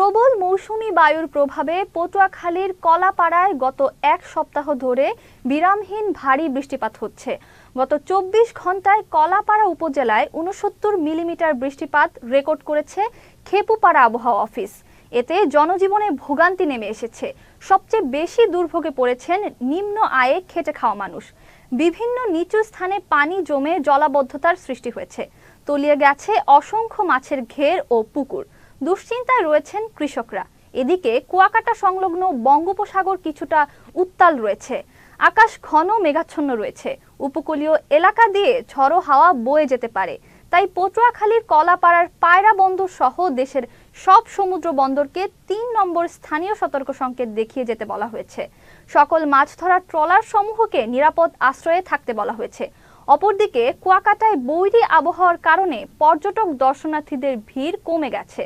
প্রবল মৌসুমি বায়ুর প্রভাবে পটুয়াখালীর কলাপাড়ায় গত এক সপ্তাহ ধরে বিরামহীন ভারী বৃষ্টিপাত হচ্ছে। গত চব্বিশ ঘন্টায় কলাপাড়া উপজেলায় উনসত্তর মিলিমিটার বৃষ্টিপাত রেকর্ড করেছে খেপুপাড়া আবহাওয়া অফিস। এতে জনজীবনে ভোগান্তি নেমে এসেছে। সবচেয়ে বেশি দুর্ভোগে পড়েছেন নিম্ন আয়ে খেটে খাওয়া মানুষ। বিভিন্ন নিচু স্থানে পানি জমে জলাবদ্ধতার সৃষ্টি হয়েছে। তলিয়ে গেছে অসংখ্য মাছের ঘের ও পুকুর। দুশ্চিন্তায় রয়েছেন কৃষকরা। এদিকে কুয়াকাটা সংলগ্ন বঙ্গোপসাগর কিছুটা উত্তাল রয়েছে। আকাশ ঘন মেঘাচ্ছন্ন রয়েছে। উপকূলীয় এলাকা দিয়ে ঝড়ো হাওয়া বয়ে যেতে পারে। তাই পটুয়াখালীর কলাপাড়ার পায়রা বন্দর সহ দেশের সব সমুদ্র বন্দরকে তিন নম্বর স্থানীয় সতর্ক সংকেত দেখিয়ে যেতে বলা হয়েছে। সকল মাছ ধরার ট্রলার সমূহকে নিরাপদ আশ্রয়ে থাকতে বলা হয়েছে। অপরদিকে কুয়াকাটায় বৈরী আবহাওয়ার কারণে পর্যটক দর্শনার্থীদের ভিড় কমে গেছে।